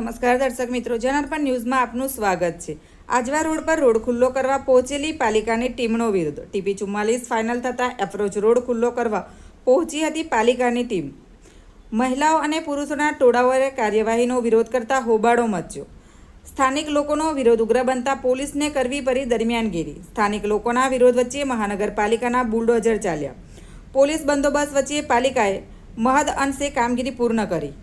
નમસ્કાર દર્શક મિત્રો જનાર્પણ ન્યૂઝમાં આપનું સ્વાગત છે આજવા રોડ પર રોડ ખુલ્લો કરવા પહોંચેલી પાલિકાની ટીમનો વિરોધ ટીપી ચુમ્માલીસ ફાઇનલ થતાં એપ્રોચ રોડ ખુલ્લો કરવા પહોંચી હતી પાલિકાની ટીમ મહિલાઓ અને પુરુષોના ટોળાઓએ કાર્યવાહીનો વિરોધ કરતા હોબાળો મચ્યો સ્થાનિક લોકોનો વિરોધ ઉગ્ર બનતા પોલીસને કરવી પડી દરમિયાનગીરી સ્થાનિક લોકોના વિરોધ વચ્ચે મહાનગરપાલિકાના બુલડોઝર ચાલ્યા પોલીસ બંદોબસ્ત વચ્ચે પાલિકાએ મહદ અંશે કામગીરી પૂર્ણ કરી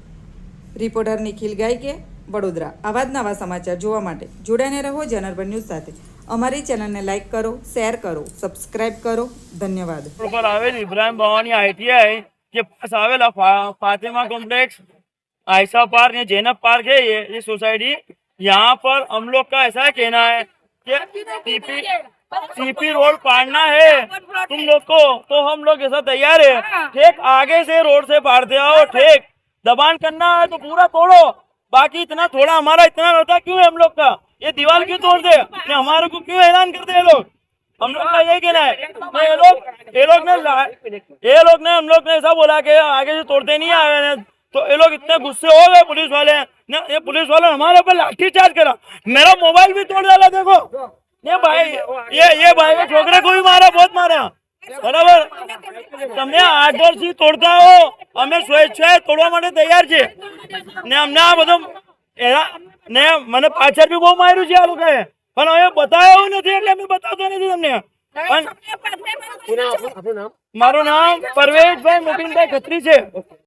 रिपोर्टर निखिल गायके बड़ोदरा आवाज नवा समाचार જોવા માટે જોડાયને રહો જનરવ ન્યૂઝ સાથે અમારી ચેનલને લાઈક કરો શેર કરો સબ્સ્ક્રાઇબ કરો ધન્યવાદ ઉપર આવે ઇબ્રાહીમ બોવાની આઈટીઆઈ કે પાસ આવેલા ફાતેમા કોમ્પ્લેક્સ આયસા પાર્ક ને જૈનબ પાર્ક હે એ સોસાયટી યહા પર હમ લોગ કા એસા કહેના હે કે ટીપી ટીપી રોડ પાડના હે તુમ લોગો કો તો હમ લોગ એસા તૈયાર હે ઠીક આગે સે રોડ સે પાળતે આવો ઠીક दबान करना है तो पूरा तोड़ो बाकी इतना थोड़ा हमारा इतना होता क्यों है हम लोग का ये दीवार क्यों तोड़ दे ये हमारे को क्यों हैरान करते हैं लोग हम लोग का यही कहना है तो ये लोग ये लोग ने ये लोग ने हम लोग ने ऐसा बोला कि आगे से तोड़ते नहीं आए तो ये लोग इतने गुस्से हो गए पुलिस वाले ना ये पुलिस वाले हमारे ऊपर लाठी चार्ज करा मेरा मोबाइल भी तोड़ डाला देखो ये भाई ये ये भाई छोकरे को भी मारा बहुत मारा बराबर तुमने आठ दो तोड़ता हो અમે સ્વેચ્છાએ તોડવા માટે તૈયાર છીએ ને અમને આ બધું એના ને મને પાછળ બી બહુ માર્યું છે આ લોકોએ પણ હવે બતાવ્યું નથી એટલે અમે બતાવતા નથી તમને પણ મારું નામ પરવેશભાઈ મુબીનભાઈ ખત્રી છે